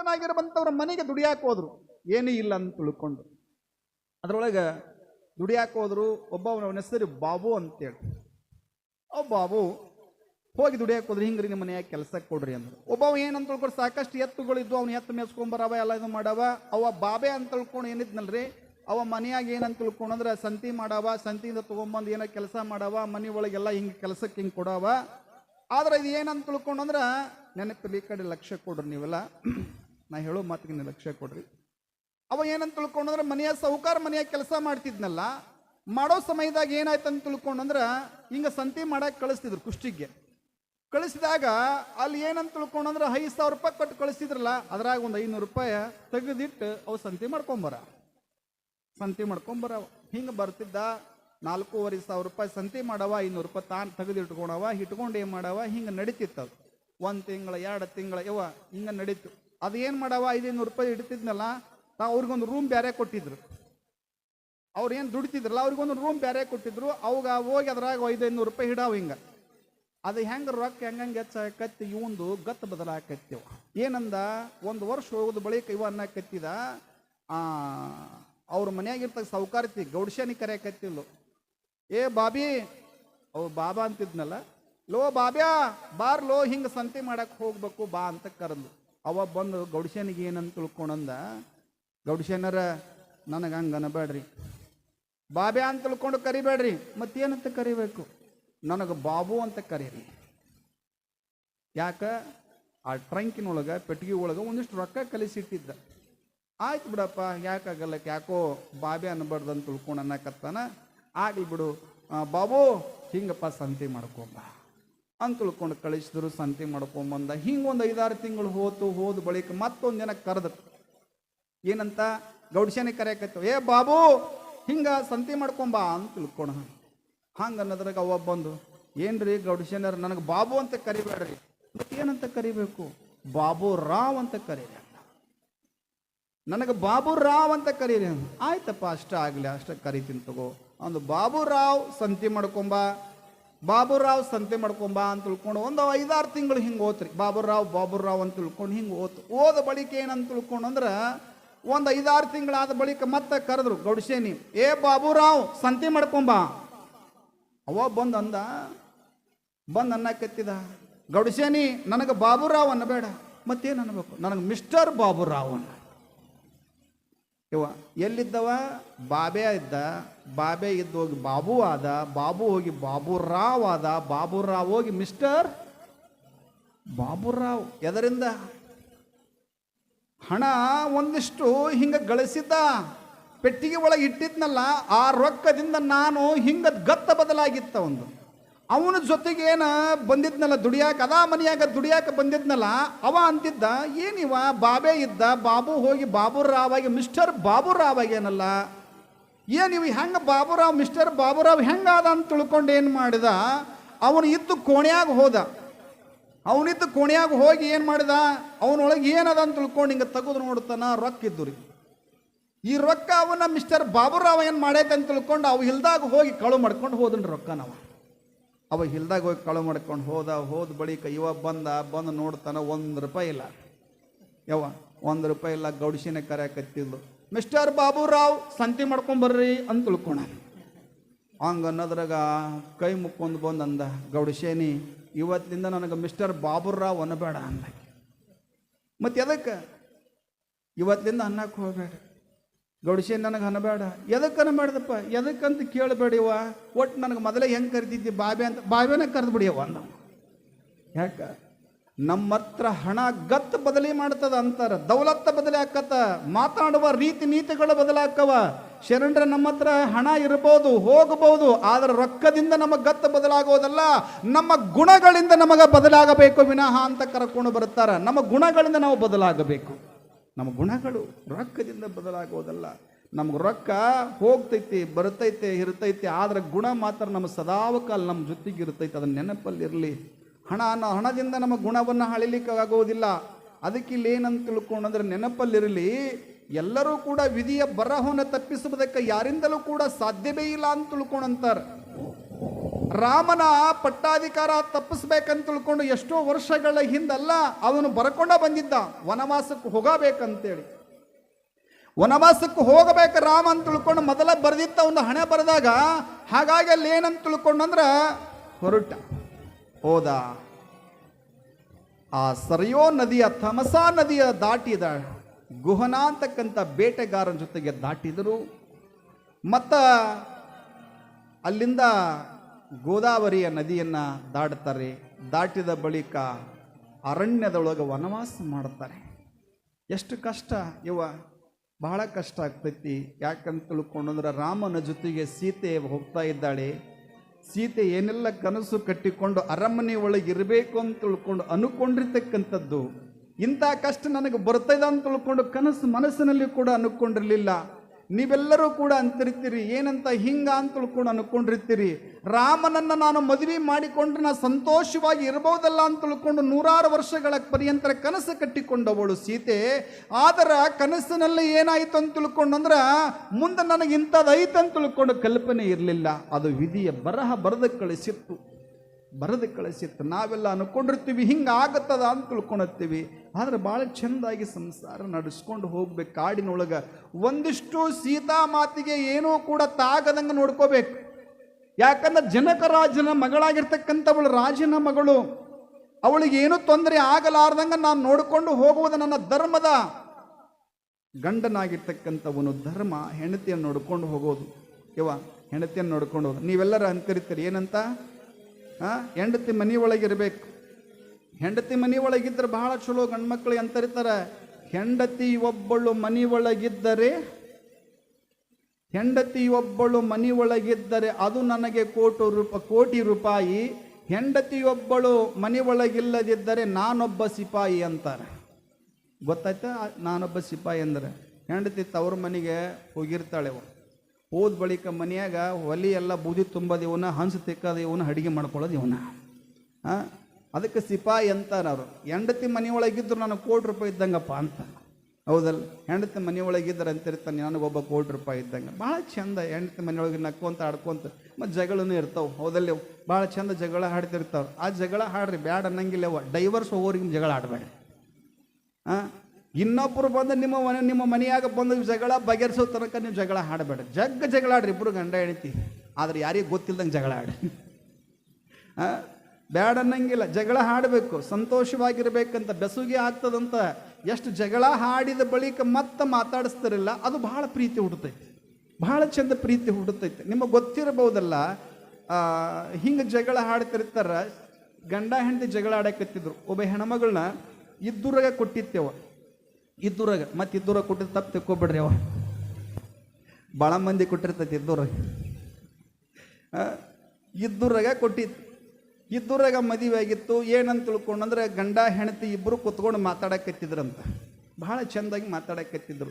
ಶ್ರೀಮಂತನಾಗಿರುವಂಥವ್ರ ಮನೆಗೆ ದುಡಿಯಾಕ ಹೋದ್ರು. ಏನೂ ಇಲ್ಲ ಅಂತ ತಿಳ್ಕೊಂಡು. ಅದರೊಳಗೆ ದುಡಿಯಾಕ ಹೋದ್ರು, ಒಬ್ಬ ಅವನ ಹೆಸರು ಬಾಬು ಅಂತೇಳಿ. ಅವ್ ಬಾಬು ಹೋಗಿ ದುಡಿಯಾಕ ಹೋದ್ರಿ, ಹಿಂಗ್ರಿ ನಿಮ್ಮ ಮನೆಯಾಗ ಕೆಲಸಕ್ಕೆ ಕೊಡ್ರಿ ಅಂದ್ರು. ಒಬ್ಬವ ಏನಂತ ತಿಳ್ಕೊಂಡು ಸಾಕಷ್ಟು ಎತ್ತುಗಳು ಇದ್ವು, ಅವ್ನು ಎತ್ತು ಮೆಸ್ಕೊಂಬರವ ಎಲ್ಲ ಇದು ಮಾಡವ. ಅವ ಬಾಬೆ ಅಂತ ತಿಳ್ಕೊಂಡು ಏನಿದ್ನಲ್ರಿ? ಅವ ಮನೆಯಾಗ ಏನಂತ ಅಂದ್ರೆ ಸಂತಿ ಮಾಡವ, ಸಂತಿಯಿಂದ ತೊಗೊಂಬಂದು ಏನೋ ಕೆಲಸ ಮಾಡವ, ಮನೆ ಒಳಗೆಲ್ಲ ಹಿಂಗೆ ಕೆಲಸಕ್ಕೆ ಹಿಂಗೆ ಕೊಡವ. ಆದ್ರೆ ಇದು ಏನಂತ ತಿಳ್ಕೊಂಡಂದ್ರೆ ನೆನಪಿಲ್ಲ ಈ ಕಡೆ ಲಕ್ಷ್ಯ ಕೊಡ್ರಿ ನೀವೆಲ್ಲ. ನಾ ಹೇಳೋ ಮಾತಿಗೆ ಲಕ್ಷ್ಯ ಕೊಡ್ರಿ. ಅವ ಏನಂತ ತಿಳ್ಕೊಂಡಂದ್ರೆ ಮನೆಯ ಸಾಹುಕಾರ ಮನೆಯ ಕೆಲಸ ಮಾಡ್ತಿದ್ನಲ್ಲ, ಮಾಡೋ ಸಮಯದಾಗ ಏನಾಯ್ತು ಅಂತ ತಿಳ್ಕೊಂಡಂದ್ರೆ ಹಿಂಗೆ ಸಂತಿ ಮಾಡಕ್ಕೆ ಕಳಿಸ್ತಿದ್ರು ಕುಷ್ಟಿಗೆ. ಕಳಿಸಿದಾಗ ಅಲ್ಲಿ ಏನಂತ ತಿಳ್ಕೊಂಡಂದ್ರೆ ಐದು ಸಾವಿರ ರೂಪಾಯಿ ಕೊಟ್ಟು ಕಳಿಸ್ತಿದ್ರಲ್ಲ ಅದ್ರಾಗ ಒಂದು ಐನೂರು ರೂಪಾಯಿ ತೆಗೆದಿಟ್ಟು ಅವು ಸಂತಿ ಮಾಡ್ಕೊಂಬರ. ಸಂತಿ ಮಾಡ್ಕೊಂಬರ ಹಿಂಗೆ ಬರ್ತಿದ್ದ ನಾಲ್ಕೂವರೆ ಸಾವಿರ ರೂಪಾಯಿ ಸಂತಿ ಮಾಡವ, ಐನೂರು ರೂಪಾಯಿ ತಾನು ತೆಗೆದು ಇಟ್ಕೊಳವ ಇಟ್ಕೊಂಡು ಏನು ಮಾಡವ, ಹಿಂಗೆ ನಡೀತಿತ್ತು ಅದು. ಒಂದು ತಿಂಗಳ, ಎರಡು ತಿಂಗಳ ಯವ ಹಿಂಗೆ ನಡೀತು. ಅದು ಏನು ಮಾಡವ? ಐದೈನೂರು ರೂಪಾಯಿ ಇಡ್ತಿದ್ನಲ್ಲ ನಾವು ಅವ್ರಿಗೊಂದು ರೂಮ್ ಬೇರೆ ಕೊಟ್ಟಿದ್ರು. ಅವ್ರು ಏನು ದುಡಿತಿದ್ರಲ್ಲ, ಅವ್ರಿಗೊಂದು ರೂಮ್ ಬೇರೆ ಕೊಟ್ಟಿದ್ರು. ಅವಾಗ ಹೋಗಿ ಅದ್ರಾಗ ಐದೈನೂರು ರೂಪಾಯಿ ಹಿಡಾವ ಹಿಂಗೆ. ಅದು ಹೆಂಗೆ ರೊಕ್ಕ ಹೆಂಗಂಗೆ ಹೆಚ್ಚಾಕತ್ತಿ ಇವಂದು ಗತ್ತು ಬದಲಾಕತ್ತೀವ. ಏನಂದ, ಒಂದು ವರ್ಷ ಹೋಗೋದು ಬಳಿಕ ಇವ ಅನ್ನಕತ್ತಿದ ಅವ್ರ ಮನ್ಯಾಗಿರ್ತಕ್ಕ ಸೌಕಾರ್ತಿ ಗೌಡ್ಶನಿ ಕರೆಯಕತ್ತಿಲ್ಲ ಏ ಬಾಬಿ, ಅವ್ ಬಾಬಾ ಅಂತಿದ್ನಲ್ಲ, ಲೋ ಬಾಬ್ಯಾ ಬಾರ್ ಲೋ ಹಿಂಗೆ ಸಂತೆ ಮಾಡಕ್ಕೆ ಹೋಗ್ಬೇಕು ಬಾ ಅಂತ ಕರೆದು ಅವ ಬಂದು ಗೌಡ್ಶನಿಗೆ ಏನಂತ ತಿಳ್ಕೊಂಡಂದ ಗೌಡ್ಶನರ ನನಗೆ ಹಂಗೆ ಅನಬೇಡ್ರಿ. ಬಾಬ್ಯಾ ಅಂತ ತಿಳ್ಕೊಂಡು ಕರಿಬೇಡ್ರಿ, ಮತ್ತೇನಂತ ಕರಿಬೇಕು? ನನಗೆ ಬಾಬು ಅಂತ ಕರೀರಿ. ಯಾಕ? ಆ ಟ್ರಂಕಿನೊಳಗೆ, ಪೆಟ್ಟಿಗೆ ಒಳಗೆ ಒಂದಿಷ್ಟು ರೊಕ್ಕ ಕಲಿಸಿಟ್ಟಿದ್ದ. ಆಯ್ತು ಬಿಡಪ್ಪ ಯಾಕಾಗಲ್ಲ ಯಾಕೋ ಬಾಬೆ ಅನ್ನಬಾರ್ದು ಅಂತ ತಿಳ್ಕೊಂಡು ಅನ್ನಕತ್ತಾನ? ಆಡಿ ಬಿಡು. ಬಾಬು, ಹಿಂಗಪ್ಪ ಸಂತೆ ಮಾಡ್ಕೊಂಬ. ಅಂತ ತಿಳ್ಕೊಂಡು ಕಳಿಸಿದ್ರು, ಸಂತೆ ಮಾಡ್ಕೊಂಬಂದ. ಹಿಂಗೆ ಒಂದು ಐದಾರು ತಿಂಗಳು ಹೋತು, ಹೋದ ಬಳಿಕ ಮತ್ತೊಂದು ಜನ ಕರೆದ್ರು. ಏನಂತ? ಗೌಡ್ಶನಿ ಕರೆಯಕತ್ತು ಏ ಬಾಬು, ಹಿಂಗ ಸಂತಿ ಮಾಡ್ಕೊಂಬ ಅಂತ ತಿಳ್ಕೊಣ ಹಂಗೆ ಅನ್ನೋದ್ರಾಗ ಅವ ಬಂದು, ಏನ್ರಿ ಗೌಡ್ಶನರ್ ನನಗೆ ಬಾಬು ಅಂತ ಕರಿಬೇಡ್ರಿ. ಮತ್ತೆ ಏನಂತ ಕರಿಬೇಕು? ಬಾಬು ರಾವ್ ಅಂತ ಕರೀರಿ ಅಂದ. ನನಗೆ ಬಾಬು ರಾವ್ ಅಂತ ಕರೀರಿ ಅಂದ. ಆಯ್ತಪ್ಪ, ಅಷ್ಟ ಆಗಲಿ, ಅಷ್ಟ ಕರಿತೀನಿ ತಗೋ. ಒಂದು ಬಾಬು ರಾವ್, ಸಂತಿ ಮಾಡ್ಕೊಂಬ. ಬಾಬುರಾವ್ ಸಂತೆ ಮಾಡ್ಕೊಂಬ ಅಂತ ತಿಳ್ಕೊಂಡು ಒಂದು ಐದಾರು ತಿಂಗಳು ಹಿಂಗೆ ಓದ್ರಿ ಬಾಬುರಾವ್ ಬಾಬುರಾವ್ ಅಂತ ತಿಳ್ಕೊಂಡು ಹಿಂಗೆ ಓತು. ಓದ ಬಳಿಕ ಏನಂತ ತಿಳ್ಕೊಂಡು ಅಂದ್ರೆ ಒಂದು ಐದಾರು ತಿಂಗಳಾದ ಬಳಿಕ ಮತ್ತೆ ಕರೆದ್ರು, ಗೌಡ್ಸೇನಿ, ಏ ಬಾಬುರಾವ್, ಸಂತೆ ಮಾಡ್ಕೊಂಬ ಅವ ಬಂದ ಅಂದ, ಬಂದು ಅನ್ನಕತ್ತಿದ, ಗೌಡಸೇನಿ, ನನಗೆ ಬಾಬುರಾವ್ ಅನ್ನಬೇಡ, ಮತ್ತೇನು ಅನ್ನಬೇಕು? ನನಗೆ ಮಿಸ್ಟರ್ ಬಾಬುರಾವ್ ಅನ್ನ ಇವ ಎಲ್ಲಿದ್ದವ? ಬಾಬೆ ಇದ್ದ. ಬಾಬೆ ಇದ್ದು ಹೋಗಿ ಬಾಬು ಆದ. ಬಾಬು ಹೋಗಿ ಬಾಬುರಾವ್ ಆದ. ಬಾಬುರಾವ್ ಹೋಗಿ ಮಿಸ್ಟರ್ ಬಾಬುರಾವ್. ಎದರಿಂದ? ಹಣ ಒಂದಿಷ್ಟು ಹಿಂಗೆ ಗಳಿಸಿದ್ದ. ಪೆಟ್ಟಿಗೆ ಒಳಗೆ ಇಟ್ಟಿದ್ನಲ್ಲ, ಆ ರೊಕ್ಕದಿಂದ ನಾನು ಹಿಂಗದ ಗತ್ತ ಬದಲಾಗಿತ್ತ ಒಂದು. ಅವನ ಏನ ಬಂದಿದ್ನಲ್ಲ, ದುಡಿಯಾಕ, ಅದಾ ಮನೆಯಾಗ ದುಡಿಯಾಕ ಬಂದಿದ್ನಲ್ಲ, ಅವ ಅಂತಿದ್ದ, ಏನಿವ, ಬಾಬೆ ಇದ್ದ, ಬಾಬು ಹೋಗಿ ಬಾಬುರಾವ್ ಆಗಿ ಮಿಸ್ಟರ್ ಬಾಬುರಾವ್ ಏನು ಏನಿವ, ಹೆಂಗ ಬಾಬುರಾವ್ ಮಿಸ್ಟರ್ ಬಾಬುರಾವ್ ಹೆಂಗಾದ ಅಂತ ತಿಳ್ಕೊಂಡು ಏನು ಮಾಡಿದ? ಅವನು ಇದ್ದು ಕೋಣೆಯಾಗ ಹೋದ. ಅವನಿದ್ದು ಕೋಣೆಯಾಗ ಹೋಗಿ ಏನು ಮಾಡಿದ? ಅವನೊಳಗೆ ಏನದ ಅಂತ ತಿಳ್ಕೊಂಡು ಹಿಂಗೆ ತೆಗೆದು ನೋಡ್ತಾನ, ರೊಕ್ಕ ಇದ್ದು ರೀ. ಈ ರೊಕ್ಕ ಅವನ ಮಿಸ್ಟರ್ ಬಾಬುರಾವ್ ಏನು ಮಾಡೈತೆ ಅಂತ ತಿಳ್ಕೊಂಡು ಅವು ಇಲ್ದಾಗ ಹೋಗಿ ಕಳು ಮಾಡ್ಕೊಂಡು ಹೋದನ್ರಿ ರೊಕ್ಕ ನಾವು ಅವ ಹಿಲ್ದಾಗ ಹೋಗಿ ಕಳು ಮಾಡ್ಕೊಂಡು ಹೋದ ಹೋದ ಬಳಿಕ ಇವ ಬಂದ, ಬಂದು ನೋಡ್ತಾನ ಒಂದು ರೂಪಾಯಿ ಇಲ್ಲ. ಯವ್ವ, ಒಂದು ರೂಪಾಯಿ ಇಲ್ಲ, ಗೌಡ್ಸಿನ ಕರೆಯಕತ್ತಿದ್ಲು ಮಿಸ್ಟರ್ ಬಾಬುರಾವ್, ಸಂತಿ ಮಾಡ್ಕೊಂಬರ್ರಿ ಅಂತ ತಿಳ್ಕೊಣ ಹಂಗ ಅನ್ನೋದ್ರಾಗ ಕೈ ಮುಕ್ಕೊಂಡು ಬಂದು ಅಂದ ಗೌಡಶೇನಿ ಇವತ್ತಿನಿಂದ ನನಗೆ ಮಿಸ್ಟರ್ ಬಾಬುರಾವ್ ಅನ್ನಬೇಡ ಅಂದ. ಮತ್ತೆ ಎದಕ್ಕೆ? ಇವತ್ತಿಂದ ಅನ್ನಕ್ಕೆ ಹೋಗಬೇಡ ಗೌಡಶೇನಿ ನನಗೆ ಅನ್ನಬೇಡ ಎದಕ್ಕೆ ಅನ್ನಬೇಡದಪ್ಪ ಎದಕ್ಕಂತ ಕೇಳಬೇಡಿವ ಒಟ್ಟು ನನಗೆ ಮೊದಲೇ ಹೆಂಗೆ ಕರಿತಿದ್ದಿ? ಬಾಬೆ ಅಂತ ಬಾಬೆನ ಕರೆದು ಬಿಡಿಯವ ಅಂದ ಯಾಕ? ನಮ್ಮ ಹತ್ರ ಹಣ ಗತ್ತು ಬದಲಿ ಮಾಡ್ತದ ಅಂತಾರ. ದೌಲತ್ತ ಬದಲಿ ಆಕತ್ತ. ಮಾತಾಡುವ ರೀತಿ ನೀತಿಗಳು ಬದಲಾಕವ. ಶರಣರ ನಮ್ಮ ಹತ್ರ ಹಣ ಇರಬಹುದು ಹೋಗಬಹುದು ಆದ್ರೆ ರೊಕ್ಕದಿಂದ ನಮಗೆ ಗತ್ತು ಬದಲಾಗೋದಲ್ಲ. ನಮ್ಮ ಗುಣಗಳಿಂದ ನಮಗೆ ಬದಲಾಗಬೇಕು ವಿನಃ ಅಂತ ಕರ್ಕೊಂಡು ಬರುತ್ತಾರೆ ನಮ್ಮ ಗುಣಗಳಿಂದ ನಾವು ಬದಲಾಗಬೇಕು. ನಮ್ಮ ಗುಣಗಳು ರೊಕ್ಕದಿಂದ ಬದಲಾಗೋದಲ್ಲ. ನಮ್ಗೆ ರೊಕ್ಕ ಹೋಗ್ತೈತಿ, ಬರ್ತೈತೆ, ಇರ್ತೈತಿ, ಆದರೆ ಗುಣ ಮಾತ್ರ ನಮ್ಮ ಸದಾವಕಾಲ ನಮ್ಮ ಜೊತೆಗೆ ಇರ್ತೈತೆ. ಅದನ್ನ ನೆನಪಲ್ಲಿ ಇರಲಿ ಹಣ ಅನ್ನೋ ಹಣದಿಂದ ನಮ್ಮ ಗುಣವನ್ನು ಅಳಿಲಿಕ್ಕೆ ಆಗೋದಿಲ್ಲ ಅದಕ್ಕೆ ಇಲ್ಲಿ ಏನಂತ ತಿಳ್ಕೊಂಡ್ರೆ ನೆನಪಲ್ಲಿರಲಿ, ಎಲ್ಲರೂ ಕೂಡ ವಿಧಿಯ ಬರಹವನ್ನು ತಪ್ಪಿಸುವುದಕ್ಕೆ ಯಾರಿಂದಲೂ ಕೂಡ ಸಾಧ್ಯವೇ ಇಲ್ಲ ಅಂತ ತಿಳ್ಕೊಂಡಂತಾರೆ. ರಾಮನ ಪಟ್ಟಾಧಿಕಾರ ತಪ್ಪಿಸ್ಬೇಕಂತ ತಿಳ್ಕೊಂಡು ಎಷ್ಟೋ ವರ್ಷಗಳ ಹಿಂದಲ್ಲ ಅವನು ಬರ್ಕೊಂಡ ಬಂದಿದ್ದ. ವನವಾಸಕ್ಕೆ ಹೋಗಬೇಕಂತೇಳಿ. ವನವಾಸಕ್ಕೆ ಹೋಗಬೇಕು ರಾಮ ಅಂತ ತಿಳ್ಕೊಂಡು ಮೊದಲ ಬರೆದಿತ್ತ ಒಂದು ಹಣೆ ಬರೆದಾಗ ಹಾಗಾಗಿ ಅಲ್ಲಿ ಏನಂತ ತಿಳ್ಕೊಂಡಂದ್ರ ಹೊರಟ. ಹೋದ. ಆ ಸರಿಯೋ ನದಿಯ ಥಮಸಾ ನದಿಯ ದಾಟಿದ ಗುಹನ ಅಂತಕ್ಕಂಥ ಬೇಟೆಗಾರನ ಜೊತೆಗೆ ದಾಟಿದರು. ಮತ್ತ ಅಲ್ಲಿಂದ ಗೋದಾವರಿಯ ನದಿಯನ್ನು ದಾಟ್ತಾರೆ ದಾಟಿದ ಬಳಿಕ ಅರಣ್ಯದೊಳಗೆ ವನವಾಸ ಮಾಡ್ತಾರೆ ಎಷ್ಟು ಕಷ್ಟ ಇವ, ಬಹಳ ಕಷ್ಟ ಆಗ್ತೈತಿ. ಯಾಕಂತ ತಿಳ್ಕೊಂಡಂದ್ರೆ ರಾಮನ ಜೊತೆಗೆ ಸೀತೆ ಹೋಗ್ತಾ ಇದ್ದಾಳೆ. ಸೀತೆ ಏನೆಲ್ಲ ಕನಸು ಕಟ್ಟಿಕೊಂಡು ಅರಮನೆ ಒಳಗೆ ಇರಬೇಕು ಅಂತ ತಿಳ್ಕೊಂಡು ಅನ್ಕೊಂಡಿರ್ತಕ್ಕಂಥದ್ದು. ಇಂಥ ಕಷ್ಟ ನನಗೆ ಬರ್ತಾ ಅಂತ ತಿಳ್ಕೊಂಡು ಕನಸು ಮನಸ್ಸಿನಲ್ಲಿ ಕೂಡ ಅನ್ಕೊಂಡಿರ್ಲಿಲ್ಲ. ನೀವೆಲ್ಲರೂ ಕೂಡ ಅಂತಿರ್ತೀರಿ, ಏನಂತ ಹಿಂಗ ಅಂತ ತಿಳ್ಕೊಂಡು ಅನ್ಕೊಂಡಿರ್ತೀರಿ. ರಾಮನನ್ನ ನಾನು ಮದುವೆ ಮಾಡಿಕೊಂಡ್ರೆ ನಾ ಸಂತೋಷವಾಗಿ ಇರಬಹುದಲ್ಲ ಅಂತ ತಿಳ್ಕೊಂಡು ನೂರಾರು ವರ್ಷಗಳ ಪರ್ಯಂತರ ಕನಸು ಕಟ್ಟಿಕೊಂಡವಳು ಸೀತೆ. ಆದರೆ ಕನಸಿನಲ್ಲಿ ಏನಾಯ್ತು ಅಂತ ತಿಳ್ಕೊಂಡಂದ್ರ ಮುಂದೆ ನನಗೆ ಇಂಥದ್ದು ಅಂತ ತಿಳ್ಕೊಂಡು ಕಲ್ಪನೆ ಇರಲಿಲ್ಲ. ಅದು ವಿಧಿಯ ಬರಹ ಬರೆದು ಕಳಿಸಿತ್ತು. ಬರೆದು ಕಳಿಸಿತ್ತು. ನಾವೆಲ್ಲ ಅನ್ಕೊಂಡಿರ್ತೀವಿ, ಹಿಂಗೆ ಆಗತ್ತದ ಅಂತ ತಿಳ್ಕೊಳತ್ತೀವಿ ಆದರೆ ಭಾಳ ಚೆಂದಾಗಿ ಸಂಸಾರ ನಡೆಸ್ಕೊಂಡು ಹೋಗ್ಬೇಕು. ಕಾಡಿನೊಳಗೆ ಒಂದಿಷ್ಟು ಸೀತಾ ಮಾತಿಗೆ ಏನೂ ಕೂಡ ತಾಗದಂಗೆ ನೋಡ್ಕೋಬೇಕು. ಯಾಕಂದ್ರೆ ಜನಕ ರಾಜನ ಮಗಳಾಗಿರ್ತಕ್ಕಂಥವಳು ರಾಜನ ಮಗಳು. ಅವಳಿಗೆ ಏನೂ ತೊಂದರೆ ಆಗಲಾರ್ದಂಗೆ ನಾನು ನೋಡಿಕೊಂಡು ಹೋಗುವುದು ನನ್ನ ಧರ್ಮದ. ಗಂಡನಾಗಿರ್ತಕ್ಕಂಥವನು ಧರ್ಮ, ಹೆಂಡತಿಯನ್ನು ನೋಡ್ಕೊಂಡು ಹೋಗೋದು. ಇವ ಹೆಂಡತಿಯನ್ನು ನೋಡ್ಕೊಂಡು ಹೋಗೋದು ನೀವೆಲ್ಲರೂ ಅಂತಿರ್ತೀರಿ ಏನಂತ? ಆ? ಹೆಂಡತಿ ಮನೆ ಒಳಗಿರ್ಬೇಕು ಹೆಂಡತಿ ಮನೆ ಒಳಗಿದ್ರೆ ಬಹಳ ಚಲೋ ಗಂಡ್ಮಕ್ಳು ಅಂತರಿತಾರೆ ಹೆಂಡತಿ ಒಬ್ಬಳು ಮನೆ ಒಳಗಿದ್ದರೆ ಹೆಂಡತಿ ಒಬ್ಬಳು ಮನೆ ಒಳಗಿದ್ದರೆ ಅದು ನನಗೆ ಕೋಟಿ ರೂಪ, ಕೋಟಿ ರೂಪಾಯಿ. ಹೆಂಡತಿಯೊಬ್ಬಳು ಮನೆ ಒಳಗಿಲ್ಲದಿದ್ದರೆ ನಾನೊಬ್ಬ ಸಿಪಾಯಿ ಅಂತಾರೆ. ಗೊತ್ತಾಯ್ತಾ? ನಾನೊಬ್ಬ ಸಿಪಾಯಿ ಅಂದ್ರೆ. ಹೆಂಡತಿ ತವ್ರ ಮನೆಗೆ ಹೋಗಿರ್ತಾಳೆ ಹೋದ ಬಳಿಕ ಮನೆಯಾಗ ಒಲಿ ಎಲ್ಲ ಬೂದಿ ತುಂಬೋದು ಇವನ ಹಂಸು ತಿಕ್ಕೋದು ಇವನ ಅಡುಗೆ ಮಾಡ್ಕೊಳ್ಳೋದು ಇವನ ಆ? ಅದಕ್ಕೆ ಸಿಪಾಯಿ ಅಂತಾರೆ ಅವರು. ಹೆಂಡತಿ ಮನೆಯೊಳಗಿದ್ರು ನನಗೆ ಕೋಟಿ ರೂಪಾಯಿ ಇದ್ದಂಗಪ್ಪ ಅಂತ. ಹೌದಲ್ಲ? ಹೆಂಡತಿ ಮನೆಯೊಳಗಿದ್ದಾರೆ ಅಂತಿರ್ತಾನೆ ನನಗೊಬ್ಬ ಕೋಟಿ ರೂಪಾಯಿ ಇದ್ದಂಗೆ. ಭಾಳ ಚಂದ ಹೆಂಡತಿ ಮನೆಯೊಳಗೆ ನಕ್ಕೊಂತ ಆಡ್ಕೊಂತ, ಮತ್ತು ಜಗಳೂ ಇರ್ತಾವೆ. ಹೌದಲ್ಲಿ? ಭಾಳ ಚಂದ ಜಗಳ ಹಾಡ್ತಿರ್ತಾವೆ ಆ ಜಗಳ ಹಾಡ್ರಿ ಬ್ಯಾಡ ಅನ್ನಂಗಿಲ್ಲ ಡೈವರ್ಸ್ ಹೋಗೋರಿಗೆ ಜಗಳ ಆಡಬೇಡ ಆ? ಇನ್ನೊಬ್ಬರು ಬಂದು ನಿಮ್ಮ ಮನೆ, ನಿಮ್ಮ ಮನೆಯಾಗ ಬಂದು ಜಗಳ ಬಗೆಹರಿಸೋ ತನಕ ನೀವು ಜಗಳ ಆಡಬೇಡ. ಜಗ್ಗ ಜಗಳ ಆಡ್ರಿ ಇಬ್ಬರು ಗಂಡ ಹೆಂಡತಿ. ಆದ್ರೆ ಯಾರಿಗೆ ಗೊತ್ತಿಲ್ಲದಂಗೆ ಜಗಳ ಆಡ್ರಿ. ಆ? ಬ್ಯಾಡ ಅನ್ನಂಗಿಲ್ಲ. ಜಗಳ ಹಾಡಬೇಕು ಸಂತೋಷವಾಗಿರ್ಬೇಕಂತ ಬೆಸುಗೆ ಆಗ್ತದಂತ ಎಷ್ಟು ಜಗಳ ಹಾಡಿದ ಬಳಿಕ ಮತ್ತೆ ಮಾತಾಡಿಸ್ತಾರಿಲ್ಲ, ಅದು ಬಹಳ ಪ್ರೀತಿ ಹುಡುತೈತಿ ಬಹಳ ಚಂದ ಪ್ರೀತಿ ಹುಡುತೈತಿ ನಿಮಗೆ ಗೊತ್ತಿರಬಹುದಲ್ಲ ಹಿಂಗೆ ಜಗಳ ಹಾಡ್ತಿರ್ತಾರ ಗಂಡ ಹೆಂಡತಿ ಜಗಳ ಆಡಕತ್ತಿದ್ರು. ಒಬ್ಬ ಹೆಣ್ಮಗಳನ್ನ ಇದ್ದೂರಾಗ ಕೊಟ್ಟಿತ್ತೇವ. ಇದ್ದೂರಾಗ ಮತ್ತೆ ಇದ್ದೂರಾಗ ಕೊಟ್ಟಿದ್ದು ತಪ್ಪು ತಿಕ್ಕೋಬಿಡ್ರಿ ಅವ ಭಾಳ ಮಂದಿ ಕೊಟ್ಟಿರ್ತೈತಿ ಇದ್ದೂರಾಗ. ಇದ್ದೂರಾಗ ಕೊಟ್ಟಿತ್ತು ಇದ್ದೂರಾಗ ಮದುವೆ ಆಗಿತ್ತು ಏನಂತ ತಿಳ್ಕೊಂಡಂದ್ರೆ ಗಂಡ ಹೆಂಡತಿ ಇಬ್ಬರು ಕುತ್ಕೊಂಡು ಮಾತಾಡಕತ್ತಿದ್ರಂತ. ಭಾಳ ಚೆಂದಾಗಿ ಮಾತಾಡಕತ್ತಿದ್ರು.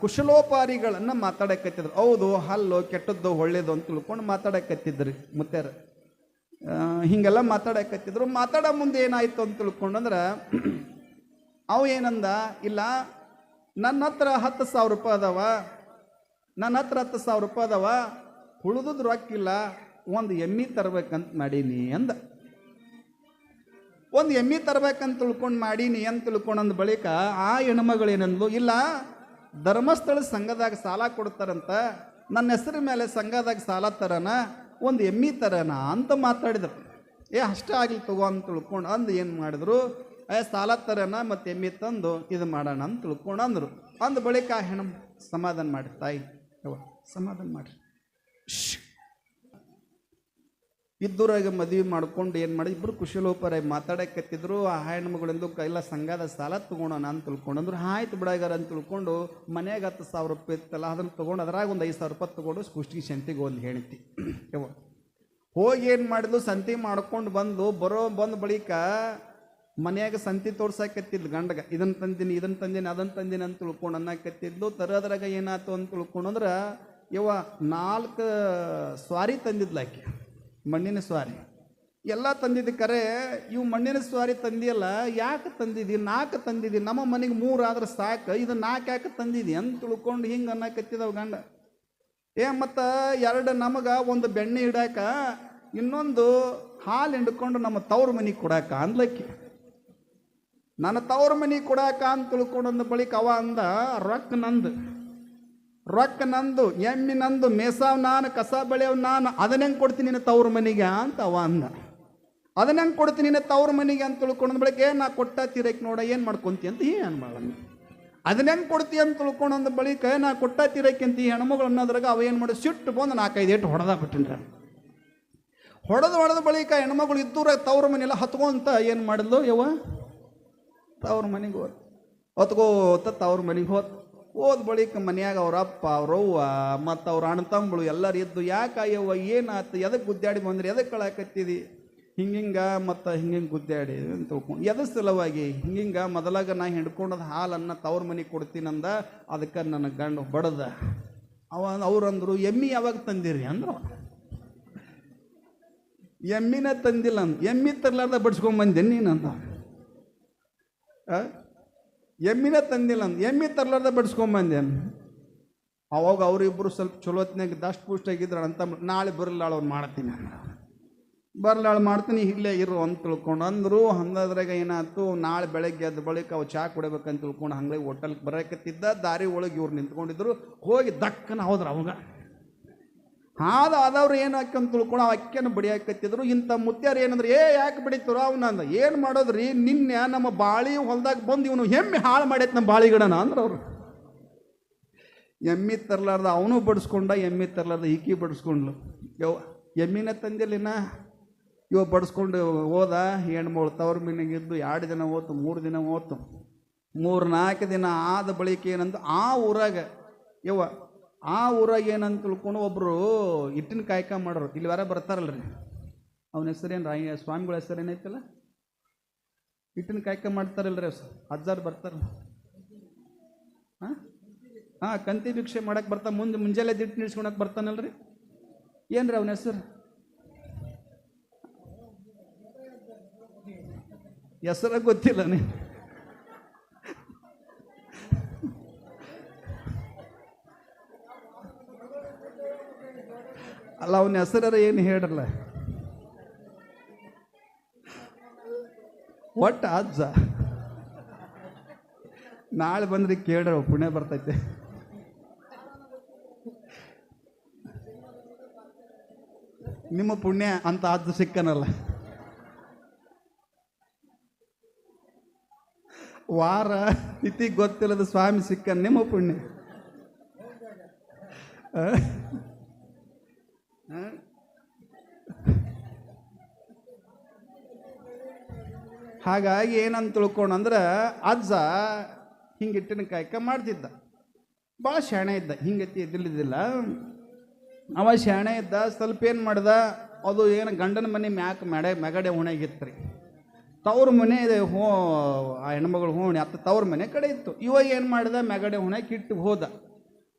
ಕುಶಲೋಪಾರಿಗಳನ್ನು ಮಾತಾಡಕತ್ತಿದ್ರು. ಹೌದು ಹಲ್ಲು ಕೆಟ್ಟದ್ದು ಒಳ್ಳೇದು ಅಂತ ತಿಳ್ಕೊಂಡು ಮಾತಾಡಕತ್ತಿದ್ರಿ ಮುತ್ಯಾರ. ಆ, ಹಿಂಗೆಲ್ಲ ಮಾತಾಡಕತ್ತಿದ್ರು. ಮಾತಾಡೋ ಮುಂದೆ ಏನಾಯ್ತು ಅಂತ ತಿಳ್ಕೊಂಡಂದ್ರೆ ಅವ ಏನಂದ? ಇಲ್ಲ, ನನ್ನ ಹತ್ರ ಹತ್ತು ಸಾವಿರ ರೂಪಾಯಿ ಅದಾವ. ನನ್ನ ಹತ್ರ ಹತ್ತು ಸಾವಿರ ರೂಪಾಯಿ ಅದಾವ. ಉಳಿದದ್ ರೊಕ್ಕಿಲ್ಲ ಒಂದು ಎಮ್ಮಿ ತರ್ಬೇಕಂತ ಮಾಡೀನಿ ಅಂದ. ಒಂದು ಎಮ್ಮಿ ತರ್ಬೇಕಂತ ತಿಳ್ಕೊಂಡು ಮಾಡೀನಿ ಅಂತ ತಿಳ್ಕೊಂಡಂದ ಬಳಿಕ ಆ ಹೆಣ್ಮಗಳು ಏನಂದ್ಲು? ಇಲ್ಲ, ಧರ್ಮಸ್ಥಳ ಸಂಘದಾಗ ಸಾಲ ಕೊಡ್ತಾರಂತ. ನನ್ನ ಹೆಸರು ಮೇಲೆ ಸಂಘದಾಗ ಸಾಲ ತರನ, ಒಂದು ಎಮ್ಮಿ ತರನ ಅಂತ ಮಾತಾಡಿದ್ರು ಏ, ಅಷ್ಟೇ ಆಗಲಿ ತಗೋ ಅಂತ ತಿಳ್ಕೊಂಡು ಅಂದು ಏನು ಮಾಡಿದ್ರು? ಏ, ಸಾಲ ತರನ ಮತ್ತು ಎಮ್ಮಿ ತಂದು ಇದು ಮಾಡೋಣ ಅಂತ ತಿಳ್ಕೊಂಡು ಅಂದರು. ಅಂದ ಬಳಿಕ ಹೆಣ್ಣು ಸಮಾಧಾನ ಮಾಡಿ, ತಾಯಿ ಸಮಾಧಾನ ಮಾಡಿ ಇದ್ದೂರಾಗ ಮದುವೆ ಮಾಡ್ಕೊಂಡು ಏನು ಮಾಡಿ ಇಬ್ಬರು ಕುಶಲೋಪರ ಮಾತಾಡಕತ್ತಿದ್ರು. ಆ ಹೆಣ್ಮಗಳಿಂದು ಕೈಲ ಸಂಘದ ಸಾಲ ತೊಗೊಳೋಣ ಅಂತ ತಿಳ್ಕೊಂಡಂದ್ರು ಆಯ್ತು ಬಿಡಗಾರ ಅಂತ ತಿಳ್ಕೊಂಡು ಮನೆಯಾಗ ಹತ್ತು ಸಾವಿರ ರೂಪಾಯಿ ಇತ್ತಲ್ಲ, ಅದನ್ನು ತೊಗೊಂಡು ಅದ್ರಾಗ ಒಂದು ಐದು ಸಾವಿರ ರೂಪಾಯಿ ತೊಗೊಂಡು ಕುಷ್ಟಿಗೆ ಸಂತಿಗೆ ಒಂದು ಹೇಳ್ತಿ ಹೋಗಿ ಏನು ಮಾಡಿದ್ಲು? ಸಂತಿ ಮಾಡ್ಕೊಂಡು ಬಂದು ಬರೋ ಬಂದ ಬಳಿಕ ಮನ್ಯಾಗ ಸಂತಿ ತೋರ್ಸಾಕತ್ತಿದ್ಲು ಗಂಡಗ. ಇದನ್ನ ತಂದಿನಿ ಇದನ್ನ ತಂದಿನಿ ಅದನ್ನ ತಂದಿನಿ ಅಂತ ತಿಳ್ಕೊಂಡು ಅನ್ನಕತ್ತಿದ್ಲು. ತರೋದ್ರಾಗ ಏನಾಯ್ತು ಅಂತ ತಿಳ್ಕೊಂಡಂದ್ರೆ ಇವ ನಾಲ್ಕು ಸ್ವಾರಿ ತಂದಿದ್ಲು ಆಕೆ. ಮಣ್ಣಿನ ಸ್ವಾರಿ. ಎಲ್ಲ ತಂದಿದ್ದು ಕರೆ, ಇವು ಮಣ್ಣಿನ ಸ್ವಾರಿ ತಂದಿಯಲ್ಲ, ಯಾಕೆ ತಂದಿದ್ದಿ ನಾಲ್ಕು ತಂದಿದ್ದಿ ನಮ್ಮ ಮನೆಗೆ ಮೂರು ಆದ್ರೆ ಸಾಕು, ಇದು ನಾಲ್ಕು ಯಾಕೆ ತಂದಿದ್ದಿ ಅಂತ ತಿಳ್ಕೊಂಡು ಹಿಂಗೆ ಅನ್ನಕತ್ತಿದವ ಗಂಡ. ಏ ಮತ್ತು ಎರಡು ನಮಗೆ ಒಂದು ಬೆಣ್ಣೆ ಇಡಾಕ, ಇನ್ನೊಂದು ಹಾಲು ಹಿಂಡ್ಕೊಂಡು ನಮ್ಮ ತವ್ರ ಮನೆಗೆ ಕೊಡಾಕ ಅಂದ್ಲಕ್ಕಿ. ನನ್ನ ತವ್ರ ಮನೆ ಕೊಡಾಕ ಅಂತ ತಿಳ್ಕೊಂಡಂದ ಬಳಿಕ ಅವ ಅಂದ, ರೊಕ್ಕ ನಂದು. ರೊಕ್ಕ ನಂದು, ಎಮ್ಮಿ ನಂದು, ಮೇಸಾವ್ ನಾನು, ಕಸ ಬೆಳೆಯವ್ ನಾನು ಅದನ್ನ ಹೆಂಗೆ ಕೊಡ್ತೀನಿ ನಿನ್ನ ತವ್ರ ಮನೆಗೆ ಅಂತ ಅವ ಅಂದ. ಅದನ್ನ ಹೆಂಗೆ ಕೊಡ್ತೀನಿ ನಿನ್ನ ತವ್ರ ಮನೆಗೆ ಅಂತ ತಿಳ್ಕೊಂಡ ಬಳಿಕ ಏನು ನಾ ಕೊಟ್ಟ ತೀರಕ್ಕೆ ನೋಡ, ಏನು ಮಾಡ್ಕೊಂತಿ ಅಂತ ಈ ಅನ್ಮಾಳ ಅದನ್ನ ಹೆಂಗೆ ಕೊಡ್ತಿ ಅಂತ ತಿಳ್ಕೊಂಡಂದ ಬಳಿಕ ನಾ ಕೊಟ್ಟ ತೀರಕ್ಕೆ ಅಂತ ಈ ಹೆಣ್ಮಗಳು ಅನ್ನೋದ್ರಾಗ ಅವ ಏನು ಮಾಡಿ, ಸಿಟ್ಟು ಬಂದು ನಾಲ್ಕೈದು ಏಟು ಹೊಡೆದ ಬಿಟ್ಟಿನ್ರ. ಹೊಡೆದು ಹೊಡೆದ ಬಳಿಕ ಹೆಣ್ಮಗಳು ಇದ್ದೂರ ತವ್ರ ಮನೆಯೆಲ್ಲ ಹತ್ಕೊಂತ ಏನು ಮಾಡಿದ್ಲು ಯವ್ವ? ತವ್ರ ಮನೆಗೆ ಹೋದ್. ಹೊತ್ಕೋತ ತವ್ರ ಮನೆಗೆ ಹೋದ್. ಹೋದ ಬಳಿಕ ಮನ್ಯಾಗ ಅವ್ರ ಅಪ್ಪ ಅವ್ರವ್ವ ಮತ್ತು ಅವ್ರ ಅಣ್ಣ ತಂಬಳು ಎಲ್ಲರೂ ಇದ್ದು ಯಾಕಾಯವ್ವ ಏನಾಯ್ತು ಎದಕ್ಕೆ ಗುದ್ದಾಡಿ ಬಂದ್ರೆ? ಎದಕ್ಕೆ ಕಳಾಕತ್ತಿದಿ? ಹಿಂಗಿಂಗ ಮತ್ತು ಹಿಂಗಿಂಗೆ ಗುದ್ದಾಡಿ ಅಂತ ತಿಳ್ಕೊಂಡು ಎದ ಸಲುವಾಗಿ? ಹಿಂಗಿಂಗ ಮೊದಲಾಗ ನಾ ಹಿಡ್ಕೊಂಡದ ಹಾಲನ್ನು ತವ್ರ ಮನೆಗೆ ಕೊಡ್ತೀನಂದ, ಅದಕ್ಕೆ ನನ್ನ ಗಂಡು ಬಡದ. ಅವ ಅವ್ರಂದ್ರು ಎಮ್ಮಿ ಯಾವಾಗ ತಂದಿರಿ? ಅಂದ್ರು ಎಮ್ಮಿನ ತಂದಿಲ್ಲ ಅಂದ್, ಎಮ್ಮಿ ತರ್ಲಾರ್ದ ನೀನಂದ ಆ? ಎಮ್ಮಿನ ತಂದಿಲ್ಲ ಅಂದ್ ಎಮ್ಮಿ ತರ್ಲಾರ್ದ ಬಡ್ಸ್ಕೊಂಬಂದೆ. ಅವಾಗ ಅವರಿಬ್ಬರು ಸ್ವಲ್ಪ ಚಲೋತ್ನಾಗ ದಷ್ಟು ಪುಷ್ಟಾಗಿದ್ರು ಅಂತ ನಾಳೆ ಬರಲಾಳು ಅವ್ನು ಮಾಡ್ತೀನಿ ಬರ್ಲಾಳು ಮಾಡ್ತೀನಿ, ಇಲ್ಲೇ ಇರು ಅಂತ ತಿಳ್ಕೊಂಡು ಅಂದರು. ಹಂಗದ್ರಾಗ ಏನಾಯ್ತು, ನಾಳೆ ಬೆಳಗ್ಗೆ ಎದ್ದ ಬಳಿಕ ಅವು ಚಾ ಕುಡಿಬೇಕಂತ ತಿಳ್ಕೊಂಡು ಹಂಗೆ ಹೋಟೆಲ್ಗೆ ಬರೋಕತ್ತಿದ್ದ. ದಾರಿ ಒಳಗೆ ಇವ್ರು ನಿಂತ್ಕೊಂಡಿದ್ರು. ಹೋಗಿ ದಕ್ಕನ ಹೋದ್ರೆ ಅವಾಗ. ಹಾದ ಆದವ್ರು ಏನು ಹಾಕಂತ ತಿಳ್ಕೊಂಡು ಆ ಅಕ್ಕಿಯನ್ನು ಬಡಿಯಾಕತ್ತಿದ್ರು. ಇಂಥ ಮುತ್ಯಾರು ಏನಂದ್ರೆ, ಏ, ಯಾಕೆ ಬಿಡಿತಾರೋ ಅವನ? ಅಂದ. ಏನು ಮಾಡೋದ್ರಿ? ನಿನ್ನೆ ನಮ್ಮ ಬಾಳಿ ಹೊಲ್ದಾಗ ಬಂದು ಇವನು ಹೆಮ್ಮೆ ಹಾಳು ಮಾಡೈತೆ ನಮ್ಮ ಬಾಳಿಗಿಡನ ಅಂದ್ರೆ ಅವರು. ಎಮ್ಮಿ ತರಲಾರ್ದ ಅವನು ಬಡಿಸ್ಕೊಂಡ, ಎಮ್ಮಿ ತರಲಾರ್ದ ಈಕಿ ಬಡಿಸ್ಕೊಂಡ್ಲು. ಯೋ ಎಮ್ಮಿನ ತಂದಿಲ್ಲಿನ ಇವ ಬಡಿಸ್ಕೊಂಡು ಹೋದ ಹೆಣ್ಮಗಳು ತವ್ರ ಮೀನಿಗಿದ್ದು ಎರಡು ದಿನ ಹೋತು, ಮೂರು ದಿನ ಹೋತು. ಮೂರು ನಾಲ್ಕು ದಿನ ಆದ ಬಳಿಕ ಏನಂತ ಆ ಊರಾಗ, ಯವ್ವ ಆ ಊರಾಗ ಏನಂತ ತಿಳ್ಕೊಂಡು ಒಬ್ಬರು ಹಿಟ್ಟಿನ ಕಾಯಕ ಮಾಡೋರು. ಇಲ್ಲಿ ವರ ಬರ್ತಾರಲ್ರಿ ಅವನ ಹೆಸರೇನು ರಾಯ, ಸ್ವಾಮಿಗಳ ಹೆಸರು ಏನೈತಲ್ಲ ಹಿಟ್ಟಿನ ಕಾಯಕ ಮಾಡ್ತಾರಲ್ರಿ ಅಜ್ಜಾರು ಬರ್ತಾರಲ್ಲ ಹಾಂ? ಹಾಂ, ಕಂತಿ ಭಿಕ್ಷೆ ಮಾಡಕ್ಕೆ ಬರ್ತಾ ಮುಂದೆ ಮುಂಜಾನೆ ದಿಟ್ಟು ನಿಲ್ಸ್ಕೊಳಕ್ಕೆ ಬರ್ತಾನಲ್ರಿ. ರೀ ಅವನ ಹೆಸರು? ಹೆಸರ ಗೊತ್ತಿಲ್ಲ ನೀ ಅಲ್ಲ, ಅವನ ಹೆಸರ ಏನು ಹೇಳ್ರಲ್ಲ? ಒಟ್ಟ ಅಜ್ಜ. ನಾಳೆ ಬಂದ್ರೆ ಕೇಳ್ರ, ಪುಣ್ಯ ಬರ್ತೈತೆ. ನಿಮ್ಮ ಪುಣ್ಯ ಅಂತ ಅಜ್ಜ ಸಿಕ್ಕನಲ್ಲ. ವಾರ ತಿಥಿ ಗೊತ್ತಿಲ್ಲದ ಸ್ವಾಮಿ ಸಿಕ್ಕ ನಿಮ್ಮ ಪುಣ್ಯ? ಹಾಗಾಗಿ ಏನಂತ ತಿಳ್ಕೊಂಡು ಅಂದ್ರೆ ಅಜ್ಜ ಹಿಂಗಿಟ್ಟಿನ ಕಾಯಕ ಮಾಡ್ತಿದ್ದ. ಭಾಳ ಶಾಣೆ ಇದ್ದ. ಹಿಂಗತಿ ಎದ್ದಿಲ್ಲಿದ್ದಿಲ್ಲ ಅವ ಶಾಣೆ ಇದ್ದ, ಸ್ವಲ್ಪ ಏನು ಮಾಡ್ದ? ಅದು ಏನು ಗಂಡನ ಮನೆ ಮ್ಯಾಕ್ ಮೆಡೆ, ಮೆಗಡೆ ಹುಣಗಿತ್ತು ರೀ ತವ್ರ ಮನೆ ಹೋ, ಆ ಹೆಣ್ಮಗಳು ಹೋಣೆ, ಅತ್ತ ತವ್ರ ಮನೆ ಕಡೆ ಇತ್ತು. ಇವಾಗ ಏನು ಮಾಡ್ದೆ? ಮೆಗಡೆ ಹುಣಕ್ಕೆ ಇಟ್ಟು ಹೋದ.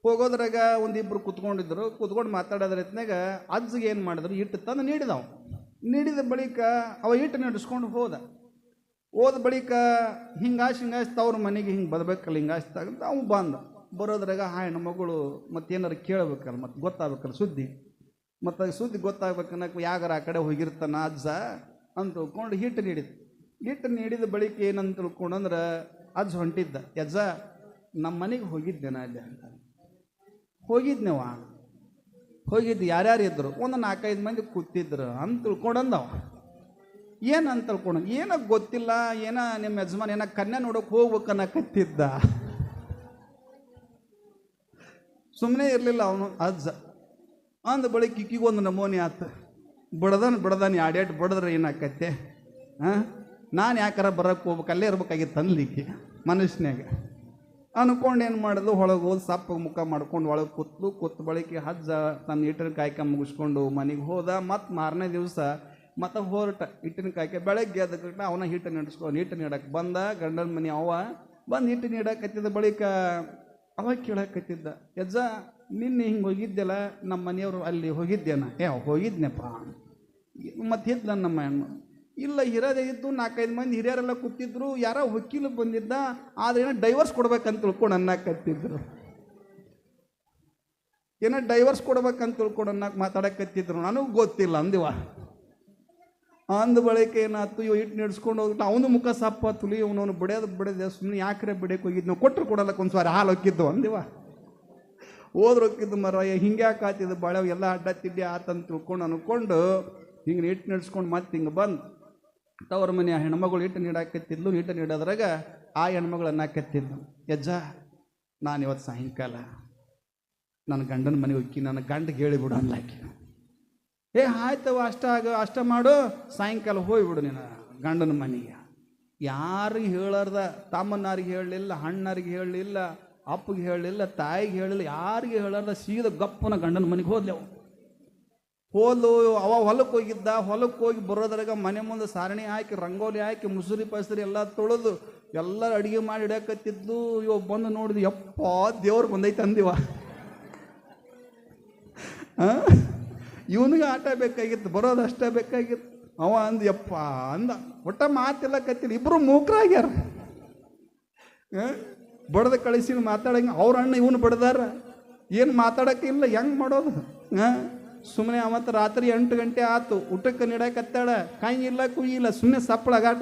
ಹೋಗೋದ್ರಾಗ ಒಂದಿಬ್ರು ಕುತ್ಕೊಂಡಿದ್ರು, ಕುತ್ಕೊಂಡು ಮಾತಾಡೋದ್ರ ಹೊತ್ನ್ಯಾಗ ಅಜ್ಜಿಗೆ ಏನು ಮಾಡಿದ್ರು? ಹಿಟ್ಟು ತಂದು ನೀಡಿದವು. ನೀಡಿದ ಬಳಿಕ ಅವ ಹಿಟ್ಟು ನಡೆಸ್ಕೊಂಡು ಹೋದ. ಹೋದ ಬಳಿಕ ಹಿಂಗಾಶ್ ಹಿಂಗಾಶ್ ಅವ್ರ ಮನೆಗೆ ಹಿಂಗೆ ಬರ್ಬೇಕಲ್ಲ ಹಿಂಗಾಶ್ ಅವನು ಅವ್ ಬಂದ. ಬರೋದ್ರಾಗ ಆ ಹೆಣ್ಮಗಳು ಮತ್ತೇನಾರು ಕೇಳಬೇಕಲ್ಲ, ಮತ್ತೆ ಗೊತ್ತಾಗ್ಬೇಕಲ್ಲ ಸುದ್ದಿ. ಮತ್ತು ಸುದ್ದಿ ಗೊತ್ತಾಗ್ಬೇಕನ್ನಕ್ಕೆ ಯಾಗಾರ ಆ ಕಡೆ ಹೋಗಿರ್ತಾನ ಅಜ್ಜ ಅಂತ ತಿಳ್ಕೊಂಡು ಹಿಟ್ಟು ನೀಡಿದ. ಹಿಟ್ಟು ನೀಡಿದ ಬಳಿಕ ಏನಂತ ತಿಳ್ಕೊಂಡಂದ್ರೆ ಅಜ್ಜ ಹೊಂಟಿದ್ದ. ಯಜ್ಜ ನಮ್ಮ ಮನೆಗೆ ಹೋಗಿದ್ದೆ ಅಲ್ಲಿ. ಅಂತ ಹೋಗಿದ್ನವ ಹೋಗಿದ್ದು ಯಾರ್ಯಾರು ಇದ್ರು? ಒಂದು ನಾಲ್ಕೈದು ಮಂದಿ ಕೂತಿದ್ರು. ಅಂತ ತಿಳ್ಕೊಂಡಂದವ. ಏನು ಅಂತ ತಿಳ್ಕೊಂಡು? ಗೊತ್ತಿಲ್ಲ, ಏನ ನಿಮ್ಮ ಯಜಮಾನ್ ಏನ ಕನ್ಯಾ ನೋಡೋಕೆ ಕತ್ತಿದ್ದ ಸುಮ್ಮನೆ ಇರಲಿಲ್ಲ ಅವನು, ಅಜ್ಜ. ಅಂದ ಬಳಿಕ ಕಿಕ್ಕಿಗೊಂದು ನಮೂನಿ ಆತ. ಬಡದನ್ ಬಡದನ್ ಯಾಡ್ಯಾಟ್ ಬಡದ್ರೆ ಏನಾಕತ್ತೆ? ಹಾಂ ನಾನು ಯಾಕಾರ ಬರಕ್ಕೆ ಹೋಗ್ಬೇಕು? ಅಲ್ಲೇ ಇರ್ಬೇಕಾಗಿತ್ತು ಅನ್ಲಿಕ್ಕೆ ಮನುಷ್ಯನ್ಯಾಗ. ಅನ್ಕೊಂಡು ಏನು ಮಾಡಿದ್ಲು ಒಳಗೆ ಹೋದ್ ಸಪ್ಪ ಮುಖ ಮಾಡ್ಕೊಂಡು ಒಳಗೆ ಕೂತ್ಲು, ಕೂತ್ ಬಳಿಕೆ ಹಜ್ಜ ತನ್ನ ಹಿಟ್ಟಿನ ಕಾಯ್ಕ ಮುಗಿಸ್ಕೊಂಡು ಮನೆಗೆ ಹೋದ. ಮತ್ತು ಮಾರನೇ ದಿವಸ ಮತ್ತು ಹೊರಟ ಹಿಟ್ಟಿನ ಕಾಯ್ಕೆ ಬೆಳಗ್ಗೆ ಅದಕ್ಕೆ ಅವನ ಹಿಟ್ಟು ನಡೆಸ್ಕೊಂಡು ಹಿಟ್ಟು ನೀಡಕ್ಕೆ ಬಂದ. ಗಂಡನ ಮನೆ ಅವ ಬಂದು ಹಿಟ್ಟು ನೀಡಕತ್ತಿದ್ದ ಬಳಿಕ ಅವ ಕೇಳಕತ್ತಿದ್ದ, ಯಜ್ಜ, ನಿನ್ನೆ ಹಿಂಗೆ ಹೋಗಿದ್ದೆಲ್ಲ? ನಮ್ಮ ಮನೆಯವರು ಅಲ್ಲಿ ಹೋಗಿದ್ದೇನ? ಏ, ಹೋಗಿದ್ನಪ್ಪ. ಮತ್ತೆ ಹಿದ್ಲ ನಮ್ಮ ಹೆಣ್ಣು. ಇಲ್ಲ, ಇರೋದೇ ಇದ್ದು ನಾಲ್ಕೈದು ಮಂದಿ ಹಿರಿಯರೆಲ್ಲ ಕೂತಿದ್ರು, ಯಾರೋ ವಕೀಲ ಬಂದಿದ್ದ, ಆದ್ರೆ ಏನೋ ಡೈವರ್ಸ್ ಕೊಡ್ಬೇಕಂತ ತಿಳ್ಕೊಂಡು ಅನ್ನಕತ್ತಿದ್ರು ಏನೋ ಡೈವರ್ಸ್ ಕೊಡ್ಬೇಕಂತ ತಿಳ್ಕೊಂಡು ಅನ್ನಕ್ಕೆ ಮಾತಾಡಕತ್ತಿದ್ರು ನನಗೆ ಗೊತ್ತಿಲ್ಲ, ಅಂದಿವ. ಅಂದ ಬಳಿಕ ಏನಾಯ್ತು, ಇವ್ ಇಟ್ಟು ನಡ್ಸ್ಕೊಂಡು ಹೋಗ್ಬಿಟ್ಟು, ಅವನು ಮುಖ ಸಪ್ಪ ತುಲಿ ಅವನವನು ಬಿಡೋದು ಬಿಡದೆ ಸುಮ್ಮನೆ ಯಾಕ್ರೆ ಬಿಡಕ್ಕೆ ಹೋಗಿದ್ದು, ನಾವು ಕೊಟ್ಟರು ಕೊಡಲ್ಲಕ್ಕೆ ಒಂದು ಸಾರಿ ಹಾಲು ಹೊಕ್ಕಿದ್ದು, ಅಂದಿವ. ಹೋದ್ರು ಹೊಕ್ಕಿದ್ದು ಮರ ಹಿಂಗೆ ಯಾಕೆ ಆತಿದ್ದು ಬಾಳೆ ಎಲ್ಲ ಅಡ್ಡ ತಿಡ್ಡಿ ಆತಂತ ತಿಳ್ಕೊಂಡು ಅನ್ಕೊಂಡು ಹಿಂಗೆ ಇಟ್ಟು ನಡ್ಸ್ಕೊಂಡು ಮತ್ತೆ ಹಿಂಗೆ ಬಂದು. ತವ್ರ ಮನೆ ಆ ಹೆಣ್ಮಗಳು ಇಟ್ಟು ನೀಡಾಕತ್ತಿದ್ಲು, ನೀಟ ನೀಡೋದ್ರಾಗ ಆ ಹೆಣ್ಮಗಳನ್ನ ಕೆತ್ತಿದ್ಲು. ಯಜ್ಜ, ನಾನು ಇವತ್ತು ಸಾಯಂಕಾಲ ನನ್ನ ಗಂಡನ ಮನೆಗೆ ಹೋಗಿ ನನ್ನ ಗಂಡ ಹೇಳಿಬಿಡು ಅನ್ಲಾಕಿ ಏ ಆಯ್ತವ ಅಷ್ಟ ಆಗ, ಅಷ್ಟ ಮಾಡು, ಸಾಯಂಕಾಲ ಹೋಗ್ಬಿಡು ನೀನು ಗಂಡನ ಮನೆಗೆ. ಯಾರಿಗೆ ಹೇಳಾರ್ದ? ತಮ್ಮನಾರಿಗೆ ಹೇಳಲಿಲ್ಲ, ಅಣ್ಣರಿಗೆ ಹೇಳಲಿಲ್ಲ, ಅಪ್ಪಗೆ ಹೇಳಲಿಲ್ಲ, ತಾಯಿಗೆ ಹೇಳಿಲ್ಲ ಯಾರಿಗೆ ಹೇಳಾರ್ದ? ಸೀದ ಗಪ್ಪನ ಗಂಡನ ಮನೆಗೆ ಹೋದ್ಲಿ ಹೋದ್ಲು, ಅವ ಹೊಲಕ್ಕೆ ಹೋಗಿದ್ದ ಹೊಲಕ್ಕೆ ಹೋಗಿ ಬರೋದ್ರಾಗ ಮನೆ ಮುಂದೆ ಸಾರಣಿ ಹಾಕಿ, ರಂಗೋಲಿ ಹಾಕಿ, ಮುಸುರಿ ಪಸರಿ ಎಲ್ಲ ತೊಳೆದು ಎಲ್ಲರೂ ಅಡುಗೆ ಮಾಡಿ ಇಡಕತ್ತಿದ್ಲು. ಇವ ಬಂದು ನೋಡಿದ್ವಿ ಯಪ್ಪ, ದೇವ್ರು ಬಂದೈತೆ ಅಂದಿವ. ಇವನಿಗೆ ಆಟ ಬೇಕಾಗಿತ್ತು, ಬರೋದು ಅಷ್ಟೇ ಬೇಕಾಗಿತ್ತು. ಅವ ಅಂದ, ಯಪ್ಪ, ಅಂದ, ಒಟ್ಟ ಮಾತಿಲ್ಲ ಕತ್ತಿಲ್ಲ ಇಬ್ರು ಮೂಕ್ರಾಗ್ಯಾರ. ಬಡ್ದು ಕಳಿಸಿ ಮಾತಾಡಂಗ, ಅವ್ರ ಅಣ್ಣ ಇವನು ಬಡ್ದಾರ. ಏನು ಮಾತಾಡೋಕ್ಕಿಲ್ಲ ಹೆಂಗೆ ಮಾಡೋದು? ಹಾಂ ಸುಮ್ಮನೆ ಅವತ್ತು ರಾತ್ರಿ ಎಂಟು ಗಂಟೆ ಆತು. ಊಟಕ್ಕೆ ನೀಡಕತ್ತಾಳ ಕಾಯಿ ಇಲ್ಲ ಕುಯಿ ಇಲ್ಲ ಸುಮ್ಮನೆ ಸಪ್ಪಳ ಗಾಟ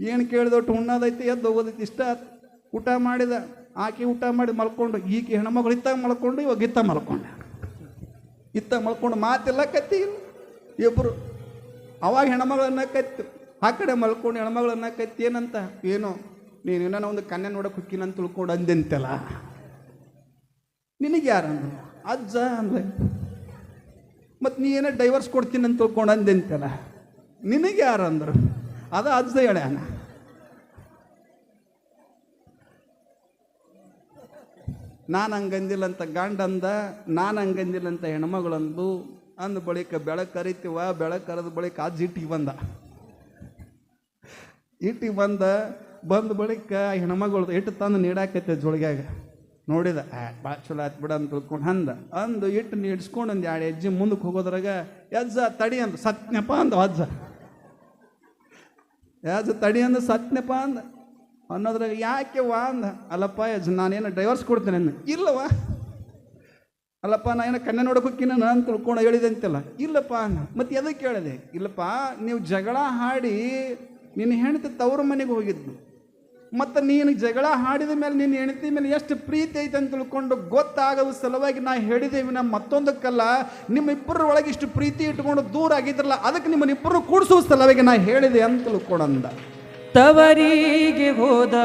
ಏನು ಕೇಳಿದೊಟ್ಟು ಉಣ್ಣೋದೈತಿ, ಎದ್ದು ಹೋಗೋದೈತಿ, ಇಷ್ಟ ಊಟ ಮಾಡಿದ, ಆಕೆ ಊಟ ಮಾಡಿ ಮಲ್ಕೊಂಡು, ಈಕೆ ಹೆಣ್ಮಗಳು ಇತ್ತ ಮಲ್ಕೊಂಡು, ಇವಾಗ ಇತ್ತ ಮಲ್ಕೊಂಡ. ಇತ್ತ ಮಲ್ಕೊಂಡು ಮಾತಿಲ್ಲ, ಕತ್ತಿ ಇಲ್ಲ. ಇಬ್ಬರು ಅವಾಗ ಹೆಣ್ಮಗಳನ್ನ ಕತ್ತು. ಆ ಕಡೆ ಮಲ್ಕೊಂಡು ಹೆಣ್ಮಗಳನ್ನ ಕತ್ತಿ, ಏನಂತ? ಏನು ನೀನೇನೋ ಒಂದು ಕನ್ನೆ ನೋಡಕ್ಕೆ ಹುಕ್ಕಿನಂತ ತಿಳ್ಕೊಂಡು ಅಂದೆಂತಲ್ಲ? ನಿನಗೆ ಯಾರಂದ್ರು ಅಜ್ಜ ಅಂದ ಮತ್ತು ನೀ ಏನೋ ಡೈವರ್ಸ್ ಕೊಡ್ತೀನಿ ಅಂತ ತಿಳ್ಕೊಂಡು ನಿನಗೆ ನಿನಗೆ ಅಂದರು? ಅದು ಅಜ್ಜ ಹೇಳ್ಯಾನ ನಾನು ಹಂಗಂದಿಲ್ಲ ಅಂತ ಗಂಡ ಅಂದ, ನಾನು ಹಂಗಂದಿಲ್ಲ ಅಂತ ಹೆಣ್ಮಗಳಂದು ಅಂದ ಬಳಿಕ ಬೆಳಕು ಕರಿತೀವ, ಬೆಳಕು ಕರೆದ ಬಳಿಕ ಅಜ್ಜ ಇಟ್ಟಿಗೆ ಬಂದ. ಇಟ್ಟಿಗೆ ಬಂದ ಬಂದ ಬಳಿಕ ಹೆಣ್ಮಗಳು ಇಟ್ಟು ತಂದು ನೀಡಾಕೈತೆ ಜೋಳಿಗ್ಯಾಗ. ನೋಡಿದ ಭಾಳ ಚಲೋ ಆಯ್ತು ಬಿಡ ಅಂತ ತಿಳ್ಕೊಂಡು ಹಂದ ಅಂದು ಇಟ್ಟು ನೀಡ್ಸ್ಕೊಂಡು ಒಂದು ಎರಡು ಹೆಜ್ಜೆ ಮುಂದಕ್ಕೆ ಹೋಗೋದ್ರಾಗ, ಎಜ್ಜ, ತಡಿ ಅಂದ ಸತ್ನಪ್ಪ ಅಂದ ಅಜ್ಜ. ಯಾಜ ತಡಿ ಅಂದ ಸತ್ನಪ್ಪ ಅಂದ. ಅನ್ನೋದ್ರಾಗ, ಯಾಕೆ ವಾ ಅಂದ. ಅಲ್ಲಪ್ಪ ಯಜ್ ನಾನೇನು ಡ್ರೈವರ್ಸ್ ಕೊಡ್ತೇನೆ ಅಂದ ಇಲ್ಲವ ಅಲ್ಲಪ್ಪ, ನಾ ಏನೋ ಕಣ್ಣೆ ನೋಡಕ್ಕೆ ಹೋಗ್ತೀನಿ ನಾನು ತಿಳ್ಕೊಂಡು ಹೇಳಿದೆ ಅಂತೆಲ್ಲ ಇಲ್ಲಪ್ಪ ಅನ್ನ ಮತ್ತೆ ಎದಕ್ಕೆ ಕೇಳಿದೆ? ಇಲ್ಲಪ್ಪ, ನೀವು ಜಗಳ ಹಾಡಿ ನಿನ್ನ ಹೆಂಡತಿ ತವ್ರ ಮನೆಗೆ ಹೋಗಿದ್ದು ಮತ್ತು ನೀನು ಜಗಳ ಹಾಡಿದ ಮೇಲೆ ನಿನ್ನ ಹೆಂಡತಿ ಮೇಲೆ ಎಷ್ಟು ಪ್ರೀತಿ ಐತೆ ಅಂತ ತಿಳ್ಕೊಂಡು ಗೊತ್ತಾಗದ ಸಲುವಾಗಿ ನಾ ಹೇಳಿದ್ದೇವೆ ನಮ್ಮ ಮತ್ತೊಂದಕ್ಕಲ್ಲ ನಿಮ್ಮಿಬ್ಬರ ಒಳಗೆ ಇಷ್ಟು ಪ್ರೀತಿ ಇಟ್ಕೊಂಡು ದೂರ ಆಗಿದ್ರಲ್ಲ, ಅದಕ್ಕೆ ನಿಮ್ಮನ್ನಿಬ್ಬರು ಕೂಡಿಸುವ ಸಲುವಾಗಿ ನಾ ಹೇಳಿದೆ ಅಂತ ತಿಳ್ಕೊಂಡಂದ. ತವರಿಗೆ ಹೋದ